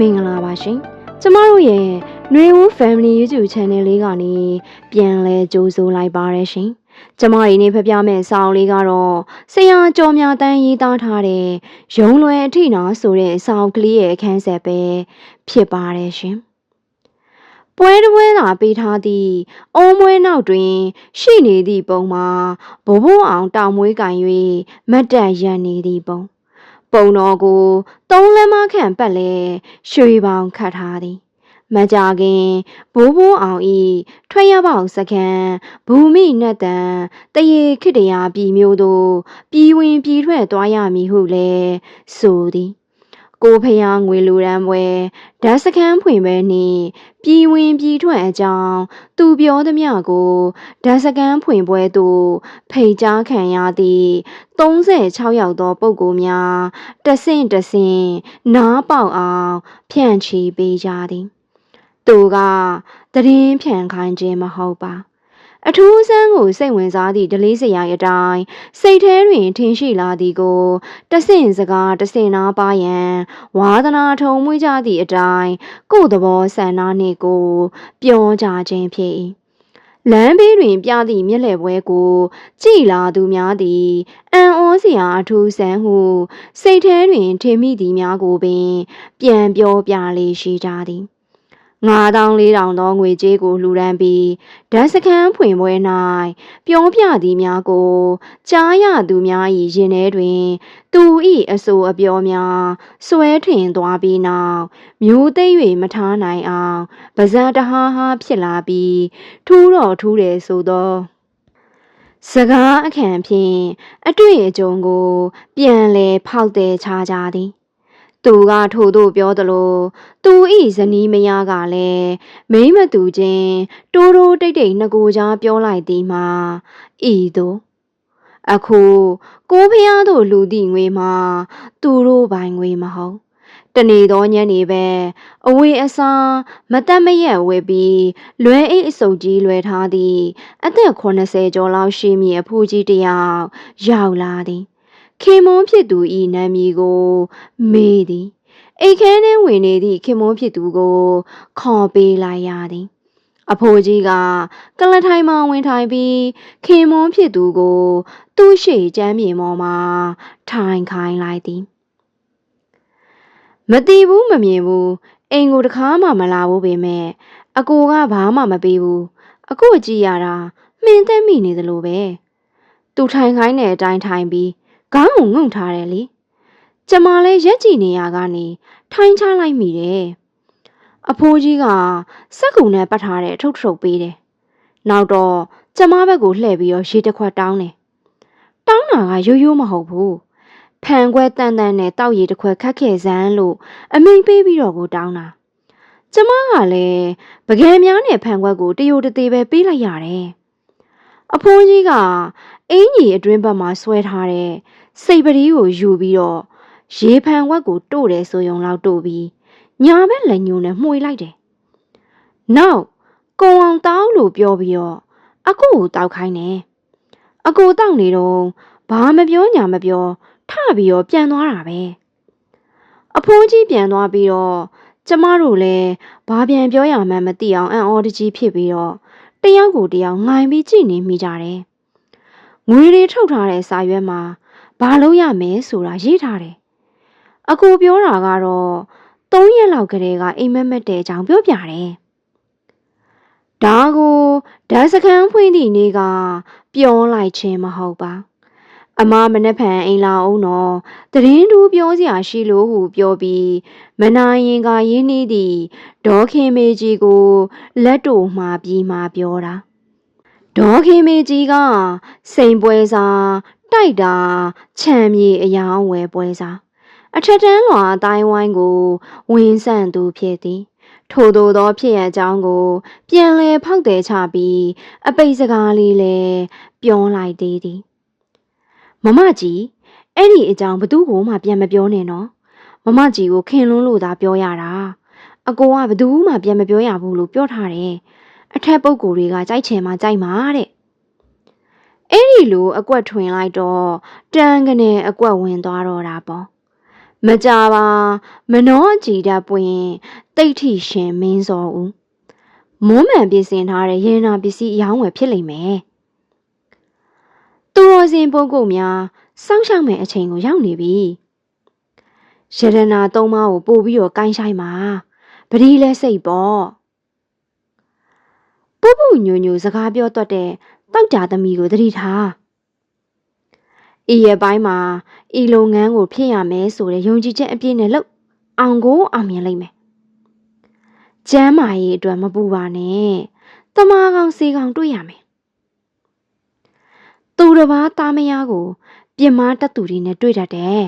မင်္ဂလာပါရှင်ကျမတို့ရဲ့ຫນွေဦး Family YouTube Channel လေးကနေပြန်လဲကြိုးဆိုလိုက်ပါရရှင်ကျမဒီနေ့ဖပြမဲ့စာအုပ်လေးကတော့ဆရာကျော်မြတန်းရေးသားထားတဲ့ရုံလွယ်အထိနာဆိုတဲ့စာအုပ်ကလေးရဲ့အခန်းဆက်ပဲဖြစ်ပါတယ်ရှင်ပွဲတစ်ပွဲလာပေးထားသည့်အုံးမွဲနောက်တွင် ရှိနေသည့်ပုံမှာဘဘိုးအောင်တောင်မွေးကင်၍မတ်တက်ရန်နေသည့်ပုံ ပုံတော်ကိုသုံးလက်မခန့်ပတ်လဲရွှေပေါင်ခတ်ထားသည်မကြခင်ဘိုးဘိုးအောင်ဤထွက်ရပေါက်စခန်းဘူမိနတ်တန်တရေခိတရာပြည်မျိုးတို့ပြည်ဝင်ပြည်ထွက်သွားရမည်ဟုလည်းဆိုသည် ကိုဖျားငွေလူရန်ပွဲဓာတ်စခန်းဖွင့်ပဲနှင့်ပြည်ဝင်ပြည်ထွက်အကြောင်းသူပြောသည်မြကိုဓာတ်စခန်းဖွင့်ပွဲသို့ဖိတ်ကြားခံရသည့်36ယောက်သောပုဂ္ဂိုလ်များတဆင့်တဆင့်နားပေါက်အောင်ဖြန့်ချီပေးကြသည်သူကတရင်ဖြန့်ခိုင်းခြင်းမဟုတ်ပါ အထူးဆန်းကိုစိတ်ဝင်စားသည့်ဒလေးစရာအတိုင်းစိတ်ထဲတွင်ထင်ရှိလာသည်ကိုတဆင့်စကားတဆင့်နာပါရန်ဝါသနာထုံမွေးကြသည့်အတိုင်းကိုယ်သဘောဆန္ဒနှင့်ကိုပြောကြခြင်းဖြစ်၏လမ်းဘေးတွင်ပြသည့်မျက်လှည့်ပွဲကိုကြည်လာသူများသည်အံ့ဩစရာအထူးဆန်းဟုစိတ်ထဲတွင်ထင်မိသည်များကိုပင် ပြန်ပြောပြလေရှိကြသည် 9400သောငွေကြေးကိုလှူဒန်းပြီးဓာတ်စခန်းဖွင့်ပွဲ၌ပြောပြသည်များကိုကြားရသူများ၏ရင်ထဲတွင် သူ၏အဆိုအပြောများစွဲထင်သွားပြီးနောက်မျိုးသိမ့်၍မထားနိုင်အောင်ပါဇက်တဟားဟားဖြစ်လာပြီးထူးတော့ထူးတယ်ဆိုသောစကားအခန့်ဖြင့်အတွေ့အကြုံကို ပြန်လဲဖောက်တယ်ချကြသည် သူကထို့သို့ပြောသလို သူဤဇနီးမယားကလည်းမိမ့်မတူချင်းတိုးတိုးတိတ်တိတ်နှစ်ကိုကြားပြောလိုက်သည်မှာဤသို့အခုကိုဖျားတို့လူသည့်ငွေမှာသူတို့ပိုင်ငွေမဟုတ်တနေသောညနေပဲအဝေးအစားမတက်မရက်ဝယ်ပြီးလွဲအိတ်အစုပ်ကြီးလွယ်ထားသည်အသက်80ကျော်လောက်ရှိမည်အဖိုးကြီးတစ်ယောက်ရောက်လာသည် ခင်မွန်းဖြစ်သူဤနာမည်ကိုမေးသည်အိတ်ခဲနှင်းဝင်နေသည့်ခင်မွန်းဖြစ်သူကို ခေါ်ပေးလိုက်ရသည်အဖိုးကြီးကကလထိုင်မှဝင်ထိုင်ပြီးခင်မွန်းဖြစ်သူကို သူ့ရှိကျမ်းမြေပေါ်မှာထိုင်ခိုင်းလိုက်သည်မတီးဘူးမမြင်ဘူးအိမ်ကိုတခါမှမလာဘူးပေမဲ့အကိုကဘာမှမပေးဘူးအခုကြည့်ရတာမှင်သက်မိနေသလိုပဲသူထိုင်ခိုင်းတဲ့အတိုင်းထိုင်ပြီး ခေါင်းကိုငုံထားတယ်လေကျမလည်းရက်ကြည့်နေရကနေထိုင်ချလိုက်မိတယ်အဖိုးကြီးကစက်ကူနဲ့ပတ်ထားတဲ့အထုပ်ထုပ်ပေးတယ်နောက်တော့ကျမဘက်ကိုလှည့်ပြီးတော့ရေတစ်ခွက်တောင်းတယ်တောင်းတာကရိုးရိုးမဟုတ်ဘူးဖန်ခွဲတန်တန်နဲ့တောက်ရည်တစ်ခွက်ခတ်ခဲ့စမ်းလို့အမိန်ပေးပြီးတော့ကိုတောင်းတာကျမကလည်းပကံများနဲ့ဖန်ခွက်ကိုတယိုတသေးပဲပေးလိုက်ရတယ်အဖိုးကြီးကအင်းကြီးအတွင်းဘက်မှာဆွဲထားတဲ့ စိတ်ပရီးကိုယူပြီးတော့ရေဖန်ဝက်ကိုတို့တယ်ဆိုယုံလောက်တို့ပြီးညာဘက်လက်ညှိုးနဲ့မှုေလိုက်တယ်။နောက်ကုံအောင်တောင်းလို့ပြောပြီးတော့အကူကိုတောက်ခိုင်းတယ်။အကူတောက်နေတော့ဘာမပြောညာမပြောထပြီးတော့ပြန်သွားတာပဲ။အဖိုးကြီးပြန်သွားပြီးတော့ကျမတို့လည်းဘာပြန်ပြောရမှန်းမသိအောင်အံ့ဩတကြီးဖြစ်ပြီးတော့တယောက်ကိုတယောက်ငိုင်ပြီးကြည့်နေမိကြတယ်။ငွေတွေထုတ်ထားတဲ့စာရွက်မှာ ဘာလို့ရမယ်ဆိုတာရေးထားတယ်။အကူပြောတာကတော့၃ရက်လောက်ကလေးကအိမ်မက်မက်တဲ့အကြောင်းပြောပြတယ်။ဒါကိုဓာတ်စခန်းဖွင့်သည့်နေ့ကပြောလိုက်ခြင်းမဟုတ်ပါ။အမမနှက်ဖန်အိမ်လာအောင်တော့တရင်တူပြောစရာရှိလို့ဟုပြောပြီးမနိုင်ရင်ကရင်းနှီးသည့်ဒေါခင်မေကြီးကိုလက်တို့မှာပြီးမှပြောတာဒေါခင်မေကြီးကစိန်ပွဲစား တိုက်တာခြံမြေအယောင်ဝယ်ပွဲစားအထက်တန်းလွာအတိုင်းဝိုင်းကိုဝင်းဆန့်သူဖြစ်သည်ထို့သောသောဖြစ်ရကြောင်းကို ပြန်လဲဖောက်တယ်ချပြီး အပိတ်စကားလေးလည်းပြောလိုက်သေးသည်မမကြီးအဲ့ဒီအကြောင်းဘသူ့ကိုမှပြန်မပြောနဲ့နော်မမကြီးကိုခင်လွန်းလို့သာပြောရတာအကိုကဘသူမှပြန်မပြောရဘူးလို့ပြောထားတယ်အထက်ပုဂ္ဂိုလ်တွေကကြိုက်ချင်မှကြိုက်မှာတဲ့ အဲ့ဒီလိုအကွက်ထွင်လိုက်တော့တန်ကနေအကွက်ဝင်သွားတော့တာပေါ့မကြပါမနောကြည်ဓာတ်ပွင့်တိတ်ထိရှင်မင်းစောဦးမွမ်းမှန်ပြင်ဆင်ထားတဲ့ရေနာပစ္စည်းအယောင်းဝယ်ဖြစ်လိမ့်မယ်သူတော်စင်ပုဂ္ဂိုလ်များစောင့်ရှောက်မဲ့အချိန်ကိုရောက်နေပြီရတနာသုံးပါးကိုပို့ပြီးတော့ကိုင်းဆိုင်ပါပတိလဲစိတ်ပေါ့ပူပူညိုညိုစကားပြောတတ်တဲ့ တောက်ကြသမီးကိုသတိထားဤရဲ့ပိုင်းမှာဤလုပ်ငန်းကိုဖြစ်ရမယ်ဆိုတဲ့ယုံကြည်ချက်အပြည့်နဲ့လုပ်အောင်ကိုအောင်မြင်လိမ့်မယ်ကျမ်းမာရေးအတွက်မပူပါနဲ့တမားကောင်စေကောင်တွေ့ရမယ်သူတစ်ပါးသားမယားကိုပြင်မာတက်သူတွေနဲ့တွေ့တတ်တယ်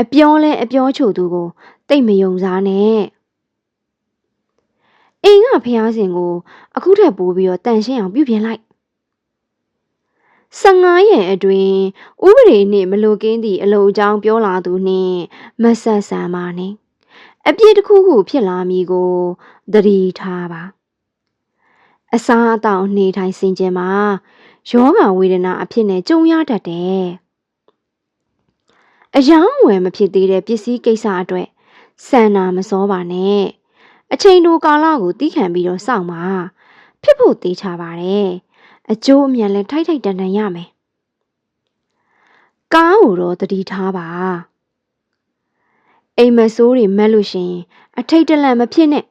အပြောလဲအပြောချိုသူကိုတိတ်မယုံစားနဲ့ အိမ်ကဖျားစင်ကိုအခုထက်ပိုပြီးတော့တန်ရှင်းအောင်ပြုပြင်လိုက်15ရက်အတွင်းဥပဒေနှင့်မလိုကင်းသည့်အလုပ်အကြောင်းပြောလာသူနှင့်မဆက်ဆံပါနှင့်အပြစ်တစ်ခုခုဖြစ်လာမည်ကိုသတိထားပါအစားအသောက်နေထိုင်စင်ကြင်မှာယောဂဝေဒနာအဖြစ်နဲ့ကြုံရတတ်တယ်အယောင်းဝယ်မဖြစ်သေးတဲ့ပစ္စည်းကိစ္စအတွက်စံနာမစောပါနဲ့ အချိန်တိုကာလကိုတီးခံပြီးတော့စောင့်ပါဖြစ်ဖို့သေးချပါတယ်အကျိုးအမြတ်လည်းထိုက်ထိုက်တန်တန်ရမယ်ကားကိုတော့တတိထားပါအိမ်မဆိုးတွေမက်လို့ရှင် အထိတ်တလန့်မဖြစ်နဲ့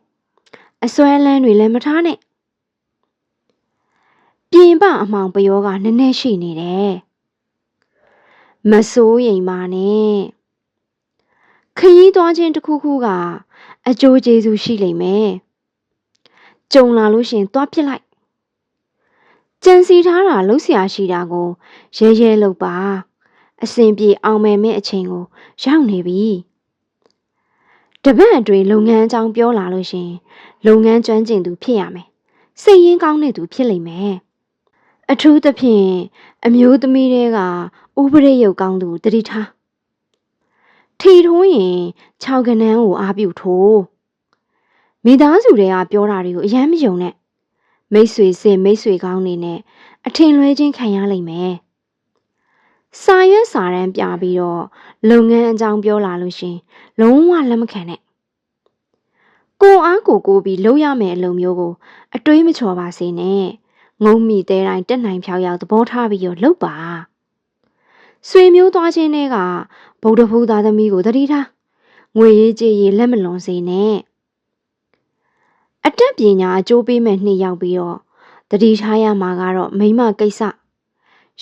အစွဲလန်းတွေလည်းမထားနဲ့ပြင်ပအမှောင်ပယောကနည်းနည်းရှိနေတယ်မစိုးရိမ်ပါနဲ့ခရီးသွားခြင်းတစ်ခုခုက အကျိုးကျေးဇူးရှိလိမ့်မယ်ကြုံလာလို့ရှင်သွားပြစ်လိုက်ကြံစီထားတာလှုပ်ရှားရှိတာကိုရဲရဲလုပ်ပါအစဉ်ပြေအောင်မယ်မဲ့အချိန်ကိုရောက်နေပြီတပတ်အတွင်းလုပ်ငန်းအကြောင်းပြောလာလို့ရှင်လုပ်ငန်းကျွမ်းကျင်သူဖြစ်ရမယ်စိတ်ရင်းကောင်းတဲ့သူဖြစ်လိမ့်မယ်အထူးသဖြင့်အမျိုးသမီးတွေကဥပဒေရုပ်ကောင်းသူတတိထား ထီထိုးရင်6ကနန်းကိုအားပြုထိုးမိသားစုတွေကပြောတာတွေကိုအယမ်းမယုံနဲ့မိတ်ဆွေစင်မိတ်ဆွေကောင်းနေနဲ့အထင်လွဲခြင်းခံရလိမ့်မယ်စာရွက်စာတမ်းပြပြီးတော့လုပ်ငန်းအကြောင်းပြောလာလို့ရှင်လုံးဝလက်မခံနဲ့ကိုအားကိုကိုပြီးလုပ်ရမယ်အလုပ်မျိုးကို အတွေးမချော်ပါစေနဲ့ငုံမိသေးတိုင်းတက်နိုင်ဖြောက်ရောက်သဘောထားပြီးတော့လုပ်ပါ ဆွေမျိုးသွားခြင်းတွေကဗုဒ္ဓဖူးသားသမီးကိုတတိထားငွေရေးကြေးရေးလက်မလွန်စေနဲ့အတက်ပညာအကျိုးပေးမဲ့နှစ်ယောက်ပြီးတော့တတိထားရမှာကတော့မိမကိစ္စ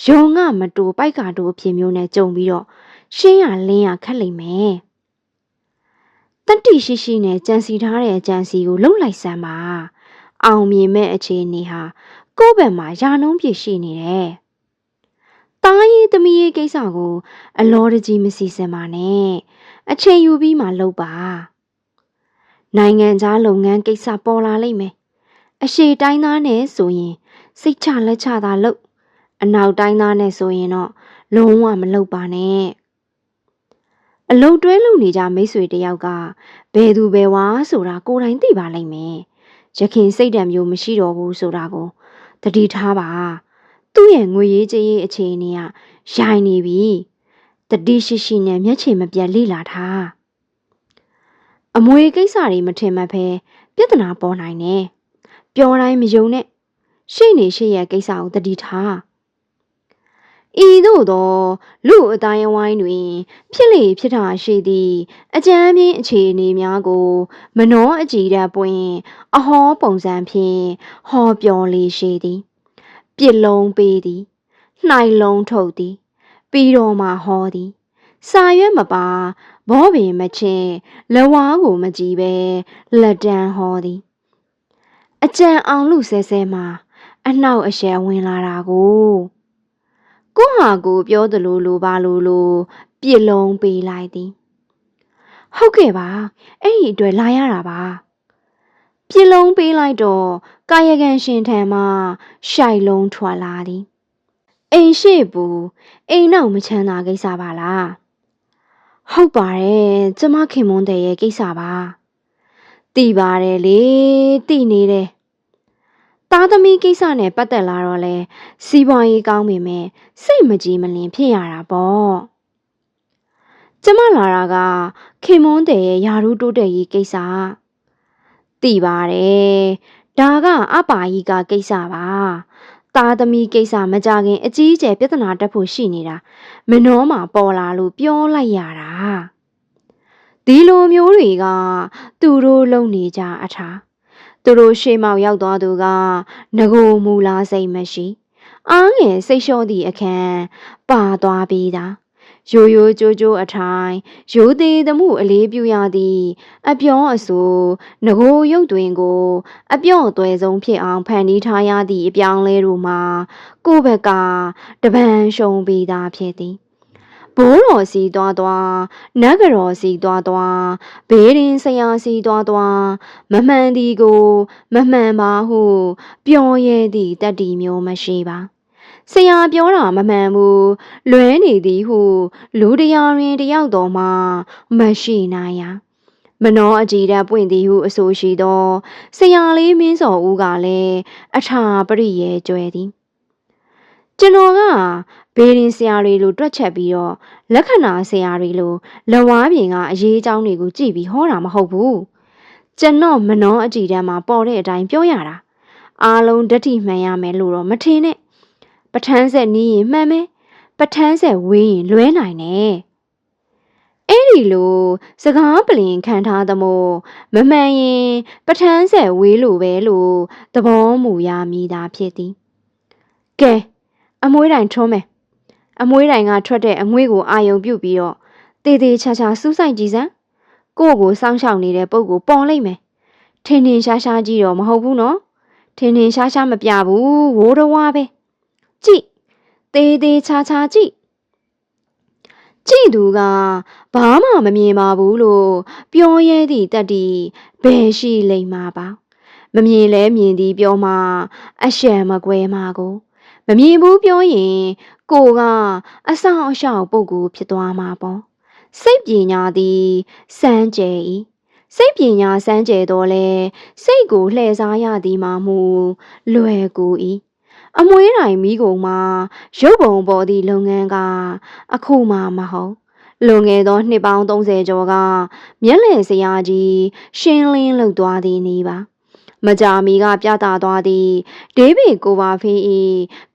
ယုံငမတူပိုက်ကာတူအဖြစ်မျိုးနဲ့ကြုံပြီးတော့ရှင်းရလင်းရခက်လိမ့်မယ်တတိရှိရှိနဲ့ကြံစီထားတဲ့အကြံစီကိုလှုပ်လိုက်စမ်းပါအောင်မြင်မဲ့အခြေအနေဟာကိုယ့်ဘက်မှာယာနှုံးပြည့်ရှိနေတယ်။ တားရေးသမီးရေးကိစ္စကို အလောတကြီးမစီစဉ်ပါနဲ့။အချိန်ယူပြီးမှလုပ်ပါ။နိုင်ငံခြားလုပ်ငန်းကိစ္စပေါ်လာလိမ့်မယ်။အရှိတိုင်းသားနဲ့ဆိုရင် စိတ်ချလက်ချသာလုပ်။အနောက်တိုင်းသားနဲ့ဆိုရင်တော့လုံးဝမလုပ်ပါနဲ့။အလုံတွဲလုံနေကြမိတ်ဆွေတယောက်ကဘယ်သူဘယ်ဝါဆိုတာကိုယ်တိုင်သိပါလိမ့်မယ်။ရခင်စိတ်ဓာတ်မျိုးမရှိတော့ဘူးဆိုတာကိုတတိထားပါ သူ့ရဲ့ငွေရေးကြေးရေးအခြေအနေကရိုင်နေပြီတတိရှိရှိနဲ့မျက်ခြေမပြတ်လိလာထားအမွေကိစ္စတွေမထင်မှတ်ဖဲပြဿနာပေါ်နိုင်တယ်ပြောတိုင်းမယုံနဲ့ရှေ့နေရှေ့ရဲ့ကိစ္စကိုတတိထားဤသို့သောလူအတိုင်းအဝိုင်းတွင် ဖြစ်လေဖြစ်တာရှိသည့်အကြမ်းပြင်းအခြေအနေများကို မနှောအကြည်ဓာတ်ပွင့်အဟောပုံစံဖြင့်ဟောပြောလေရှိသည် ပြစ်လုံးပေးသည်နှိုင်လုံးထုတ်သည် ပြီးတော့မှဟောသည်စာရွက်မပါဘောပင်မချင်းလဝါကိုမကြည့်ပဲလက်တန်းဟောသည် အကြံအောင်လူဆဲဆဲမှာအနှောက်အယှက်ဝင်လာတာကိုကိုဟာကိုပြောသလိုလိုပါလိုလိုပြစ်လုံးပေးလိုက်သည်ဟုတ်ကဲ့ပါအဲ့ဒီအတွက်လာရတာပါ ပြစ်လုံးပေးလိုက်တော့ကာယကံရှင်ထံမှရှိုက်လုံးထွက်လာသည်အိမ်ရှိဘူးအိမ်နောက်မချမ်းသာကိစ္စပါလားဟုတ်ပါတယ်ကျမခင်မွန်းတဲ့ရဲ့ကိစ္စပါတိပါတယ်လေတိနေတယ်သားသမီးကိစ္စနဲ့ပတ်သက်လာတော့လဲစီးပွားရေးကောင်းပေမဲ့စိတ်မကြည်မလင်ဖြစ်ရတာပေါ့ကျမလာတာကခင်မွန်းတဲ့ရဲ့ယာရုတိုးတဲ့ရေးကိစ္စ သိပါတယ်ဒါကအပါကြီးကကိစ္စပါသားသမီးကိစ္စမကြခင် အကြီးအကျယ်ပြဿနာတက်ဖို့ရှိနေတာမနှောမှာပေါ်လာလို့ပြောလိုက်ရတာဒီလိုမျိုးတွေက သူတို့လုံနေကြအထာသူတို့ရှေးမောက်ရောက်သွားသူကငကိုမူလားစိတ်မရှိ အားငယ်စိတ်လျှော့သည့်အခန်းပါသွားပြီးသား ရိုးရိုးကြိုးကြိုးအထိုင်ရိုးသေးသမှုအလေးပြုရသည် အပြောအဆိုငကိုရုပ်တွင်ကို အပြော့အသွဲဆုံးဖြစ်အောင်ဖန်တီးထားရသည့်အပြောင်းလဲတို့မှာ ကိုယ့်ဘက်ကတပံရှုံပြီးသားဖြစ်သည်ဘိုးတော်စီသွားသွားနဂရောစီသွားသွားဘေးရင်ဆရာစီသွားသွားမမှန်သည်ကို မမှန်ပါဟု ပြောရဲသည့်တတ္တိမျိုးမရှိပါ ဆရာပြောတာမမှန်ဘူးလွဲနေသည်ဟုလူတရားတွင်တယောက်တော်မှမရှိနိုင်ရာမနောအကြည်ဓာတ်ပွင့်သည်ဟုအဆိုရှိသောဆရာလေးမင်းစော်ဦးကလည်းအထာပရိယေကျွဲသည်ကျွန်တော်ကဘေးရင်ဆရာတွေလိုတွက်ချက်ပြီးတော့လက္ခဏာဆရာတွေလိုလဝါးပြင်ကအရေးအကြောင်းတွေကိုကြည့်ပြီးဟောတာမဟုတ်ဘူးကျွန်တော်မနောအကြည်ဓာတ်မှာပေါ်တဲ့အတိုင်းပြောရတာအားလုံးဓာတ်တိမှန်ရမယ်လို့တော့မထင်နဲ့ ပထန်းဆက်နီးရင်မှန်မယ်ပထန်းဆက်ဝေးရင်လွဲနိုင်တယ်အဲ့ဒီလိုစကားပလင်ခံထားသမို့မမှန်ရင်ပထန်းဆက်ဝေးလိုပဲလို့သဘောမူရမိတာဖြစ်သည်ကဲအမွှေးတိုင်ထွန်းမယ်အမွှေးတိုင်ကထွက်တဲ့အငွေ့ကိုအာယုံပြုတ်ပြီးတော့တေးသေးချာချာစူးစိုက်ကြည့်စမ်းကိုယ့်ကိုစောင်းရှောက်နေတဲ့ပုံကိုပေါ်လိုက်မယ်ထင်းထင်းရှားရှားကြီးတော့မဟုတ်ဘူးနော်ထင်းထင်းရှားရှားမပြဘူးဝိုးတော်ဝါပဲ ကြည့်သေးသေးချာချာကြည့်ကြည့်သူကဘာမှမမြင်ပါဘူးလို့ပြောရဲသည့်တက်တီဘယ်ရှိလိမ့်မှာပါမမြင်လဲမြင်သည်ပြောမှအရှံမကွဲမှာကိုမမြင်ဘူးပြောရင်ကိုကအဆောင်အရှောက်ပုဂ္ဂိုလ်ဖြစ်သွားမှာပေါ့စိတ်ပညာသည်စမ်းကြယ်၏စိတ်ပညာစမ်းကြယ်တော့လဲစိတ်ကိုလှည့်စားရသည်မှာမူလွယ်ကူ၏ အမွှေးတိုင်မိကုံမှာရုပ်ပုံပေါ်သည့်လုပ်ငန်းက အခုမှမဟုတ်လွန်ခဲ့သောနှစ်ပေါင်း30ကျော်ကမျက်လည်စရာကြီးရှင်းလင်းလုပ်သွားသည်နေပါမကြာမီကပြသသွားသည့်ဒေးဗစ်ကိုပါဖေး၏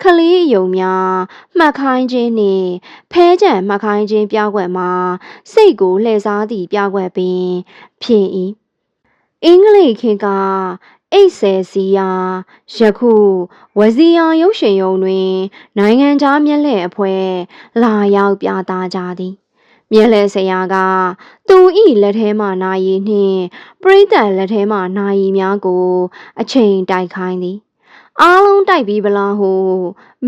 ခလေးအယုံများမှတ်ခိုင်းခြင်းနှင့်ဖဲကြံမှတ်ခိုင်းခြင်းပြကွက်မှာစိတ်ကိုလှည့်စားသည့်ပြကွက်ပင် ဖြစ်၏အင်္ဂလိပ်ခေတ်က အိတ်ဆယ်စီယာယခုဝစီယာရုပ်ရှင်ရုံတွင် နိုင်ငံခြားမျက်လှည့်အဖွဲလာရောက်ပြသကြသည်မြဲလဲဆရာကသူဤလက်ထဲမှနာရီနှင့်ပရိသတ်လက်ထဲမှနာရီများကို အချိန်တိုက်ခိုင်းသည်အားလုံးတိုက်ပြီးဗလားဟု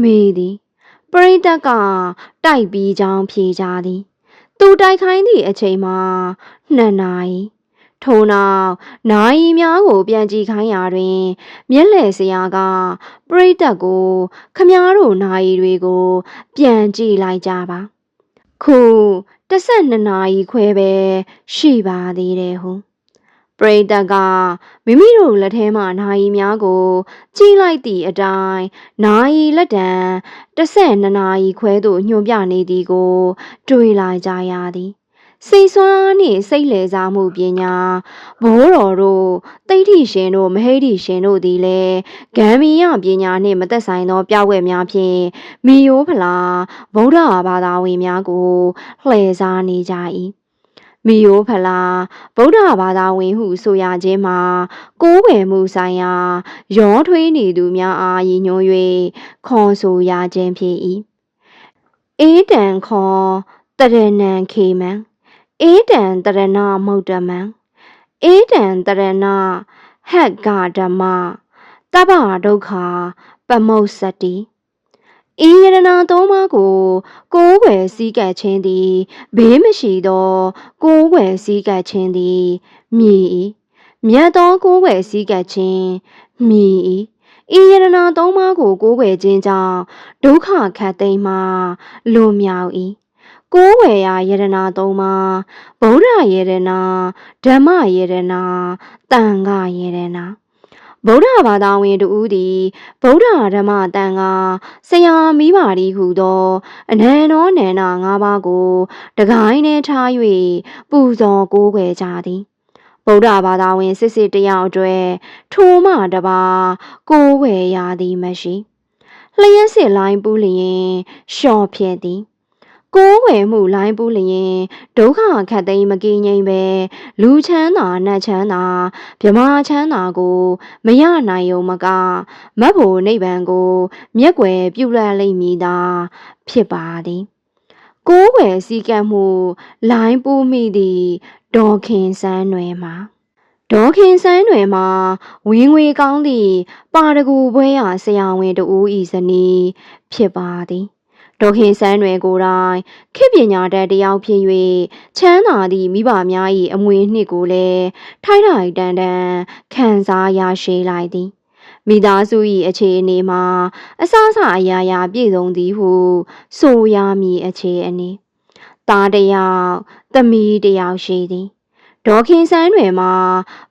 မေးသည်ပရိသတ်ကတိုက်ပြီးကြောင်းဖြေကြသည် သူတိုက်ခိုင်းသည့်အချိန်မှာနှစ်နာရီ ထို့နောက်နာယီများကို ပြန်ကြည့်ခိုင်းရာတွင် မျက်လှည့်စရာကပရိသတ်ကို ခမားတို့နာယီတွေကို ပြန်ကြည့်လိုက်ကြပါခု12နာရီခွဲပဲရှိပါသေးတယ်ဟုပရိသတ်ကမိမိတို့လက်ထဲမှနာယီများကိုကြည့်လိုက်သည့်အတိုင်းနာယီလက်တံ12နာရီခွဲသို့ညွှန်ပြနေသည်ကို တွေ့လာကြရသည် စိတ်ဆွမ်းနှင့်စိတ်လေစားမှုပညာဘိုးတော်တို့တိဋ္ဌိရှင်တို့မဟိဋ္ဌိရှင်တို့သည်လည်းဂမ်မီယပညာနှင့်မသက်ဆိုင်သော ပြောက်ွယ်များဖြင့်မီယိုးဖလားဗုဒ္ဓဘာသာဝင်များကိုလှည့်စားနေကြ၏မီယိုးဖလားဗုဒ္ဓဘာသာဝင်ဟုဆိုရခြင်းမှာကိုးကွယ်မှုဆိုင်ရာ ရောထွေးနေသူများအားရည်ညွှန်း၍ခေါ်ဆိုရခြင်းဖြစ်၏အေးတန်ခေါ်တရဏံခေမံ အေးတံတရဏမုတ်တမံအေးတံတရဏဟက်ဂဓမ္မတပ္ပဒုက္ခပမုတ်စတိဤယရနာသုံးပါးကိုကိုးွယ်စည်းကပ်ခြင်းသည်ဘေးမရှိသောကိုးွယ်စည်းကပ်ခြင်းသည်မြည်၏မြတ်သောကိုးွယ်စည်းကပ်ခြင်းမြည်၏ဤယရနာသုံးပါးကိုကိုးွယ်ခြင်းကြောင့်ဒုက္ခခတ်သိမ်းမှလွန်မြောက်၏ ကိုးဝယ်ရာယရနာသုံးပါးဗုဒ္ဓယရနာဓမ္မယရနာတန်ခယရနာဗုဒ္ဓဘာသာဝင်တူဦးသည်ဗုဒ္ဓဓမ္မတန်ကဆရာမိပါဒီဟုသော အနန္တောနန္ဒငါးပါးကိုတကိုင်းနှင့်ထား၍ပူဇော်ကိုးကွယ်ကြသည်ဗုဒ္ဓဘာသာဝင်စစ်စစ်တယောက်အတွက်ထိုမှတပါကိုးဝယ်ရသည်မရှိလျှက်စစ်လိုင်းပူးလျင်လျှော့ဖြစ်သည် ကိုးဝယ်မှုလိုင်းပူးလျင်ဒုက္ခခတ်သိမ်းမကင်းငိမ့်ပဲလူချမ်းသာနတ်ချမ်းသာမြမချမ်းသာကိုမရနိုင်ုံမကမတ်ဖို့နိဗ္ဗာန်ကို မျက်ွယ်ပြုတ်လတ်လိမ့်မည်သာဖြစ်ပါသည်ကိုးဝယ်စည်းကပ်မှုလိုင်းပူးမိသည့်ဒေါ်ခင်စန်းနွယ်မှာဒေါ်ခင်စန်းနွယ်မှာဝင်းငွေကောင်းသည့်ပါတကူပွဲရဆရာဝန်တူဤဇနီးဖြစ်ပါသည် ဒေါခင်စန်းတွင်ကိုယ်တိုင်ခေပညာတတ်တယောက်ဖြစ်၍ချမ်းသာသည့်မိဘများ၏အမွေနှစ်ကိုလည်းထိုက်ထိုက်တန်တန်ခံစားရရှိလိုက်သည်မိသားစု၏အခြေအနေမှာအစအစအရာရာပြည့်စုံသည်ဟု ဆိုရမည်အခြေအနေသားတယောက်သမီးတယောက်ရှိသည် ဒေါခင်ဆန်းတွေမှာ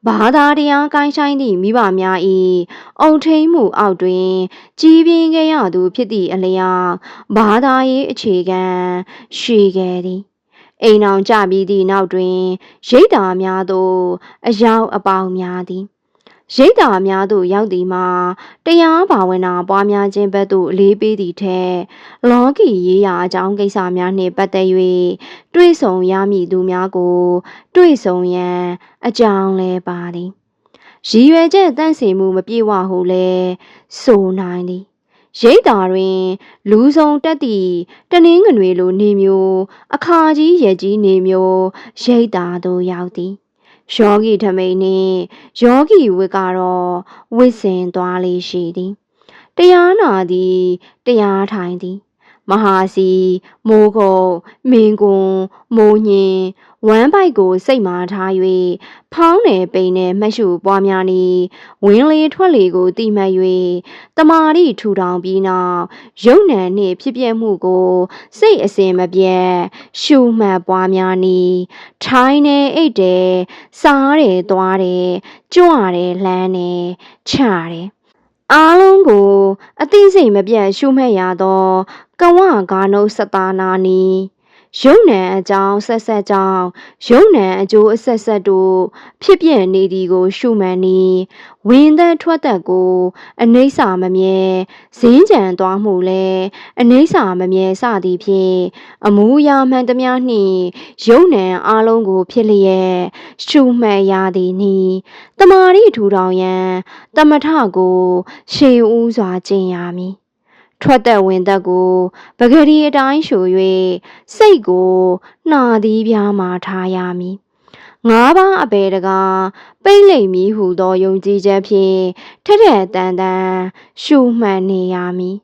ဘာသာတရားကိုင်းဆိုင်သည့်မိဘများ၏အုံထိန်မှုအောက်တွင် ကြီးပြင်းခဲ့ရသူဖြစ်သည့်အလျောက်ဘာသာရေးအခြေခံရှိခဲ့သည်အိမ်အောင်ကြပြီးသည့်နောက်တွင်ရိတ်တာများသို့အရောက်အပေါင်းများသည် ရိတ်တာများသို့ရောက်သည်မှာတရားဘာဝနာပွားများခြင်းဘက်သို့အလေးပေးသည့်ထက်လောကီရေးရာအကြောင်းကိစ္စများနှင့်ပတ်သက်၍တွေ့ဆုံရမည်သူများကို တွေ့ဆုံရန်အကြောင်းလဲပါသည်ရည်ရွယ်ချက်တန့်စင်မှုမပြေဝဟုလဲဆိုနိုင်သည်ရိတ်တာတွင် လူဆောင်တက်သည့်တနင်းငွေလိုနေမျိုး အခါကြီးရဲ့ကြီးနေမျိုးရိတ်တာသို့ရောက်သည် ယောဂီထမိန်နှင့်ယောဂီဝတ်ကတော့ဝစ်စင်သွားလေးရှိသည်တရားနာသည်တရားထိုင်သည် မဟာစီမိုးကုံမင်းကွန်မိုးညင် ဝမ်းပိုက်ကိုစိတ်မာထား၍ဖောင်းနယ်ပိန်နယ်မှတ်ရှုပွားများနေဝင်းလေးထွက်လေကိုတိမှတ်၍တမာရီထူထောင်ပြီးနောက်ရုပ်နံနှင့်ဖြစ်ပျက်မှုကို စိတ်အစဉ်မပြတ်ရှုမှတ်ပွားများနေထိုင်းနေအိတ်တယ်စားတယ်သွားတယ်ကြွတယ်လှမ်းတယ်ချတယ်အားလုံးကိုအသိစိတ်မပြတ်ရှုမှတ်ရသောကဝဂါနုစတာနာနီ ယုံနံအကြောင်းဆက်ဆက်ကြောင်းယုံနံအကျိုးအဆက်ဆက်တို့ဖြစ်ပြနေသည်ကို ရှုမှန်နေဝင်းသက်ထွက်သက်ကိုအနိစ္စမမြဲဇင်းကြံသွားမှုလဲအနိစ္စမမြဲစသည်ဖြင့်အမူအရာမှန်သမျှနှင့်ယုံနံအလုံးကို ဖြစ်လျက်ရှုမှတ်ရသည်နီတမာရီထူထောင်ရန်တမထကို ရှေးဦးစွာကျင့်ရမည် ထွက်သက်ဝင်သက်ကိုပဂရီအတိုင်းရှူ၍စိတ်ကိုနှာသီးပြားမှထားရမည်ငါးပါးအပေတကားပိတ်လိမ့်မည်ဟုသောယုံကြည်ချက်ဖြင့်ထက်ထက်တန်တန်ရှုမှန်နေရမည်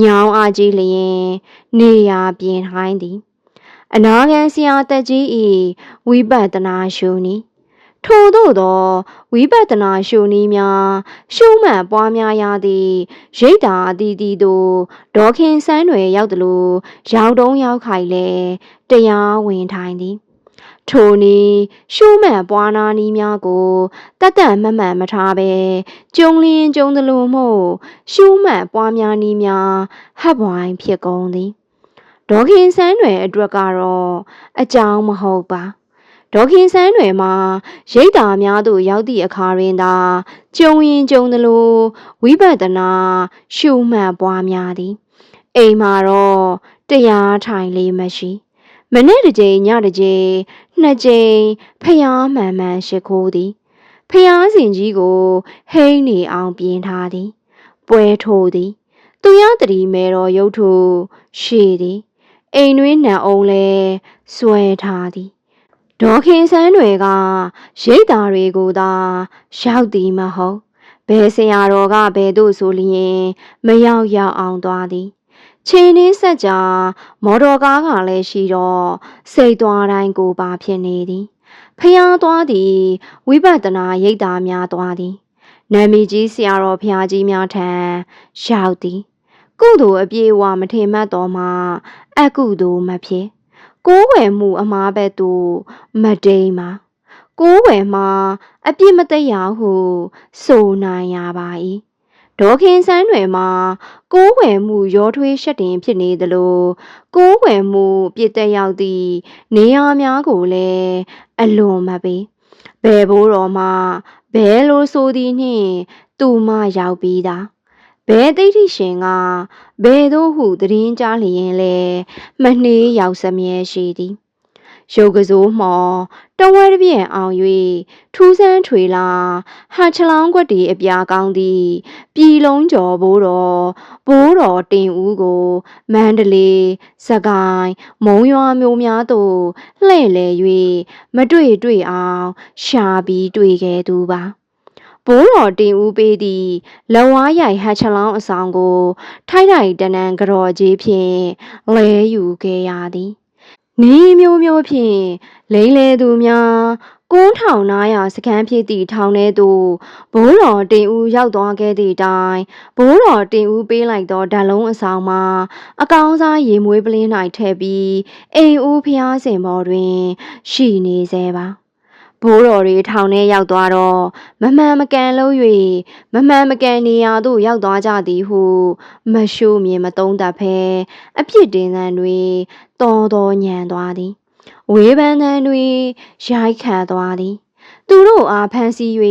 ညောင်းအားကြီးလျင်နေရာပြင်ဟိုင်းသည် အနာဂန်ဆရာတက်ကြီးဤဝိပဿနာရှုနီ ထို့သောသောဝိပဿနာရှုနည်းများရှုမှတ်ပွားများရသည့်ရိတ်တာအသီးသီးသို့ဒေါခင်ဆန်းတွေရောက်သလိုရောက်တုံးရောက်ခိုင်လဲတရားဝင်ထိုင်သည်ထိုနည်းရှုမှတ်ပွားနာနည်းများကိုတတ်တတ်မမှန်မထားပဲကျုံလင်းကျုံသလိုမို့ရှုမှတ်ပွားများနည်းများဟပ်ပွိုင်းဖြစ်ကုန်သည်ဒေါခင်ဆန်းတွေအတွက်ကတော့အကြောင်းမဟုတ်ပါ ဒေါခင်ဆန်းတွေမှာရိတ်တာများသို့ရောက်သည့်အခါတွင်သာကြုံရင်ကြုံသလိုဝိပဿနာ ရှုမှတ်ပွားများသည် အိမ်မှာတော့တရားထိုင်လေးမရှိမနေ့တစ်ကြိမ်ညတစ်ကြိမ်နှစ်ကြိမ်ဖျားမှန်မှန်ရှိခိုးသည်ဖျားစဉ်ကြီးကိုဟိန်းနေအောင်ပြင်ထားသည် ပွဲထိုးသည် သူရတရီမဲတော်ရုပ်ထုရှေသည်အိမ်တွင်းနံအောင်လဲဆွဲထားသည် ဒေါခင်ဆန်းတွေကရိတ်သားတွေကိုသာရောက်သည်မဟုတ်ဘယ်ဆရာတော်ကဘယ်သို့ဆိုလျင်မရောက်ရောက်အောင်သွားသည်ချိန်နှင်းဆက်ကြာမော်တော်ကားကလည်းရှိတော့စိတ်သွားတိုင်းကိုပါဖြစ်နေသည်ဖျားသွားသည်ဝိပဿနာရိတ်သားများသွားသည်နာမည်ကြီးဆရာတော်ဖျားကြီးများထံရောက်သည်ကုသိုလ်အပြေဝမထင်မှတ်တော်မှာအကုသိုလ်မဖြစ် ကိုးဝယ်မှုအမားဘက်သို့မတိမ်ပါကိုးဝယ်မှာအပြစ်မသက်ရဟုဆိုနိုင်ရပါ၏ဒေါခင်ဆန်းတွေမှာကိုးဝယ်မှုရောထွေးရှက်တင်ဖြစ်နေသလိုကိုးဝယ်မှုပြစ်သက်ရောက်သည့်နေရာများကိုလည်းအလွန်မပေးဘယ်ဘိုးတော်မှဘဲလိုဆိုသည်နှင့်သူမှရောက်ပြီးသား ဘဲသိတိရှင်ကဘယ်သို့ဟုသတင်းကြားလျင်လဲမနှေးရောက်စမြဲရှိသည်ရုပ်ကစိုးမော်တဝဲတစ်ပြည့်အောင်၍ထူးဆန်းထွေလာဟာချလောင်းကွက်တီအပြာကောင်းသည်ပြည်လုံးကျော်ဘိုးတော်ဘိုးတော်တင်ဦးကိုမန္တလေးစကိုင်းမုံရွာမျိုးများသို့လှည့်လည်၍မတွေ့တွေ့အောင်ရှာပြီးတွေ့ခဲ့သူပါ ဘိုးတော်တင်ဦးပေးသည့်လက်ဝါးရိုက်ဟတ်ချလောင်းအဆောင်ကို ထိုက်ထိုက်တန်တန်ကြော်ကြီးဖြင့်လဲယူခဲ့ရသည်နီးမျိုးမျိုးဖြင့်လိမ့်လေသူများကုန်းထောင်နာရစကန်းဖြစ်သည့်ထောင်ထဲသို့ဘိုးတော်တင်ဦးရောက်သွားခဲ့သည့်တိုင်ဘိုးတော်တင်ဦးပေးလိုက်သောဓာတ်လုံးအဆောင်မှာ အကောင်းစားရေမွေးပလင်း၌ထည့်ပြီးအိမ်ဦးဖျားစင်ပေါ်တွင် ရှိနေစေပါ ဘိုးတော်တွေထောင်ထဲရောက်သွားတော့မမှန်မကန်လို့၍မမှန်မကန်နေရာသို့ရောက်သွားကြသည်ဟု မရှိုးမြင်မသုံးတတ်ဖဲအပြစ်တင်သံတွေတော်တော်ညံသွားသည်ဝေးပန်းသံတွေရိုက်ခတ်သွားသည်သူတို့အားဖမ်းဆီး၍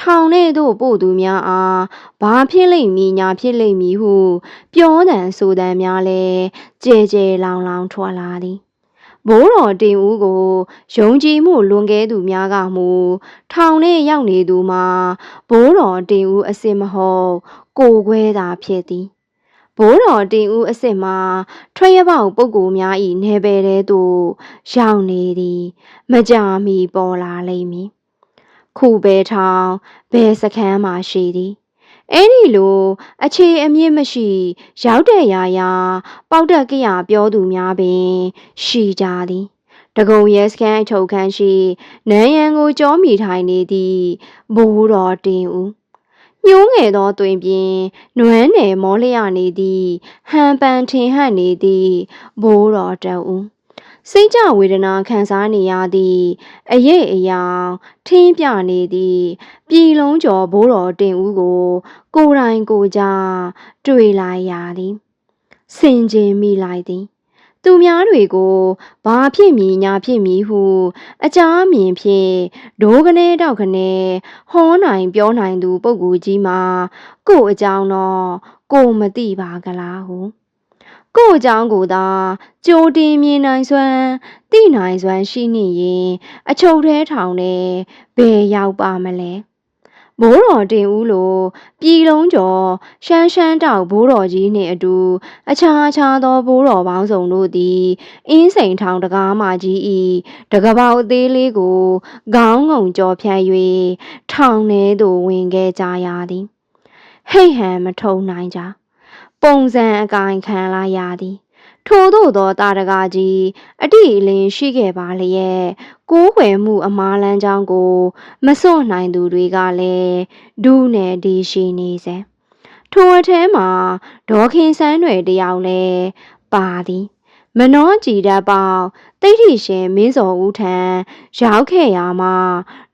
ထောင်ထဲသို့ပို့သူများအားဘာဖြစ်လိမ့်မည်ညာဖြစ်လိမ့်မည်ဟု ပြောတန်ဆိုတန်များလဲကြဲကြဲလောင်လောင်ထွက်လာသည် ဘိုးတော်တင်ဦးကိုယုံကြည်မှုလွန်ကဲသူများကမူထောင်ထဲရောက်နေသူမှာဘိုးတော်တင်ဦးအစ်စ်မဟုတ်ကိုခွဲသာဖြစ်သည်ဘိုးတော်တင်ဦးအစ်စ်မှာထွက်ရပေါက်ပုဂ္ဂိုလ်များ၏နေပယ်တဲ့သို့ရောက်နေသည်မကြာမီပေါ်လာလိမ့်မည်ခုပဲထောင်ဘယ်စခန်းမှရှိသည် အဲ့ဒီလိုအခြေအမြင့်မရှိ ရောက်တဲ့ရာရာ ပေါက်တက်ကြရပြောသူများပင် ရှိကြသည်တကုံရဲစခန်းအချုပ်ခန်းရှိနန်းရံကိုကြောမိထိုင်နေသည့်ဘိုးတော်တင်ဦးညှိုးငယ်သောတွင်ပြင်နွမ်းနယ်မောလျက်နေသည့်ဟန်ပန်ထင်ဟပ်နေသည့်ဘိုးတော်တဦး စိတ်ကြဝေဒနာခံစားနေရသည့်အရေးအယောင်ထင်းပြနေသည့်ပြည်လုံးကျော်ဘိုးတော်တင်ဦးကို ကိုယ်တိုင်ကိုယ်ကြတွေ့လိုက်ရသည်စင်ကျင်မိလိုက်သည်သူများတွေကိုဘာဖြစ်မည်ညာဖြစ်မည်ဟုအကြမ်းမြင်ဖြင့်ဒိုးကနေတောက်ကနေဟောနိုင်ပြောနိုင်သူပုဂ္ဂိုလ်ကြီးမှာကို့အကြောင်းတော့ကိုမသိပါကလားဟု ကို့အကြောင်းကိုသာကြိုတင်မြင်နိုင်စွမ်းသိနိုင်စွမ်းရှိနေရင်အချုပ်ထဲထောင်နေဘယ်ရောက်ပါမလဲဘိုးတော်တင်ဦးလိုပြည်လုံးကျော်ရှမ်းရှမ်းတောက်ဘိုးတော်ကြီးနှင့်အတူအခြားအခြားသောဘိုးတော်ပေါင်းစုံတို့သည်အင်းစိန်ထောင်တကားမကြီး၏တကပောက်အသေးလေးကိုခေါင်းငုံကြော်ဖြတ်၍ထောင်ထဲသို့ဝင်ခဲ့ကြရသည်ဟိတ်ဟန်မထုံနိုင်ကြ ပုံစံအကိုင်ခံလာရသည်ထို့သောသောတာတကားကြီးအတိအလင်းရှိခဲ့ပါလျက်ကိုးွယ်မှုအမားလန်းချောင်းကို မစွန့်နိုင်သူတွေကလည်းဒူးနယ်ဒီရှိနေစေထိုအထဲမှာဒေါခင်ဆန်းတွေတယောက်လည်းပါသည် မနောကြည်တတ်ပေါင်းတိဋ္ဌိရှင်မင်းစော်ဦးထံရောက်ခဲ့ရမှာ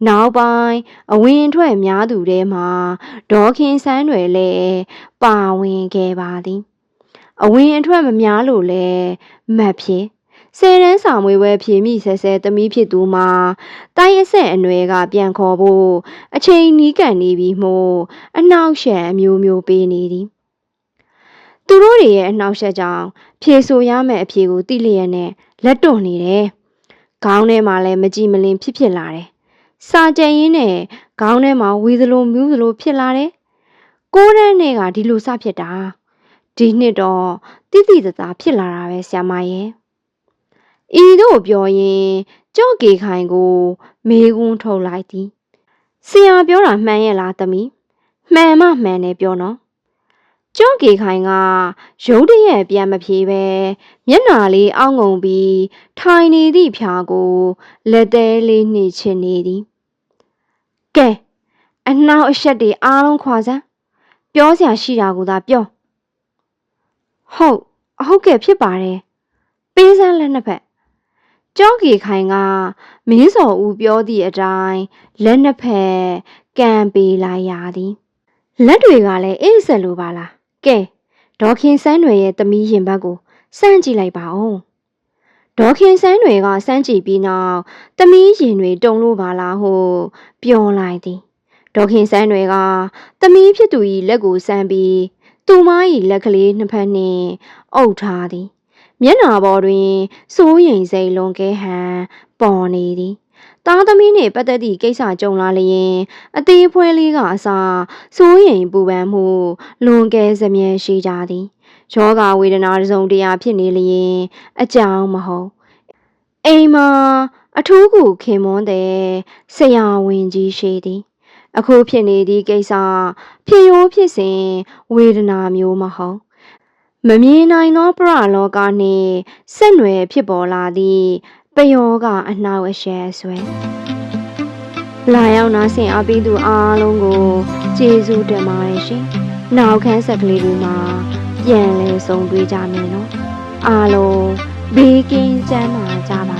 နောက်ပိုင်းအဝင်ထွက်များသူထဲမှာဒေါခင်ဆန်းတွေလည်းပါဝင်ခဲ့ပါသည်အဝင်အထွက်မများလို့လဲမတ်ဖြစ်ဆယ်တန်းဆောင်မွေးပွဲဖြေမိဆဲဆဲသမီးဖြစ်သူမှာတိုင်းအဆက်အနွယ်ကပြန်ခေါ်ဖို့အချိန်နီးကပ်နေပြီမို့အနှောက်ရှက်အမျိုးမျိုးပေးနေသည် သူတို့တွေရဲ့အနှောက်အယှက်ကြောင့်ဖြေဆိုရမယ့်အဖြေကိုသိလျက်နဲ့လက်တွန့်နေတယ်။ခေါင်းထဲမှာလည်းမကြည်မလင်ဖြစ်ဖြစ်လာတယ်။စာကြံရင်းနဲ့ခေါင်းထဲမှာဝေသလိုမြူးသလိုဖြစ်လာတယ်။ကိုးတန်းနဲ့ကဒီလိုစဖြစ်တာ။ဒီနှစ်တော့တိတိတသားဖြစ်လာတာပဲဆ iam ရဲ့။ဤတို့ပြောရင်ကြော့ကေခိုင်ကို မေးခွန်းထုတ်လိုက်သည်။ဆရာပြောတာမှန်ရဲ့လားသမီး။မှန်မှမှန်တယ်ပြောနော်။ ကြော့ကေခိုင်ကရုတ်တရက်ပြန်မဖြေပဲမျက်နာလေးအောင်းငုံပြီးထိုင်နေသည့်ဖြာကိုလက်သေးလေးနှိချင်နေသည်ကဲအနှောက်အယှက်တွေအားလုံးခွာစမ်းပြောစရာရှိတာကိုသာပြောဟုတ်ဟုတ်ကဲ့ဖြစ်ပါတယ်ပေးစမ်းလက်နှစ်ဖက်ကြောက်ကေခိုင်ကမင်းစော်ဦးပြောသည့်အတိုင်းလက်နှစ်ဖက်ကံပေးလိုက်ရသည်လက်တွေကလည်းအေးဆက်လိုပါလား ကဲဒေါခင်စန်းတွေရဲ့သမီးရင်ဘတ်ကိုစမ်းကြည့်လိုက်ပါဦးဒေါခင်စန်းတွေကစမ်းကြည့်ပြီးနောက်သမီးရင်တွေတုံလို့ပါလားဟုပြောလိုက်သည်ဒေါခင်စန်းတွေကသမီးဖြစ်သူ၏လက်ကိုစမ်းပြီးသူမ၏လက်ကလေးနှစ်ဖက်နှင့်အုပ်ထားသည်မျက်နှာပေါ်တွင်စိုးရိမ်စိတ်လွန်ကဲဟန်ပေါ်နေသည် သားသမီးနှင့်ပတ်သက်သည့်ကိစ္စကြုံလာလျင်အသေးဖွဲလေးကအစာစိုးရိမ်ပူပန်မှုလွန်ကဲစမြဲရှိကြသည်ယောဂဝေဒနာတစ်စုံတရာဖြစ်နေလျင်အကြောင်းမဟုတ်အိမ်မှာအထူးကူခင်မွန်းတဲ့ဆရာဝန်ကြီးရှိသည်အခုဖြစ်နေသည့်ကိစ္စဖြစ်ရိုးဖြစ်စဉ်ဝေဒနာမျိုးမဟုတ်မမြင်နိုင်သောပရလောကနှင့်ဆက်နွယ်ဖြစ်ပေါ်လာသည့် ပယောကအနှောက်အယှက်ဆွဲလာရောက်နာဆင်အားပေးသူအားလုံးကိုကျေးဇူးတင်ပါတယ်ရှင်။နောက်ခန်းဆက်ကလေးတွေမှာပြန်လည်ဆုံတွေ့ကြမယ်နော်။အားလုံးဘေးကင်းကျန်းမာကြပါ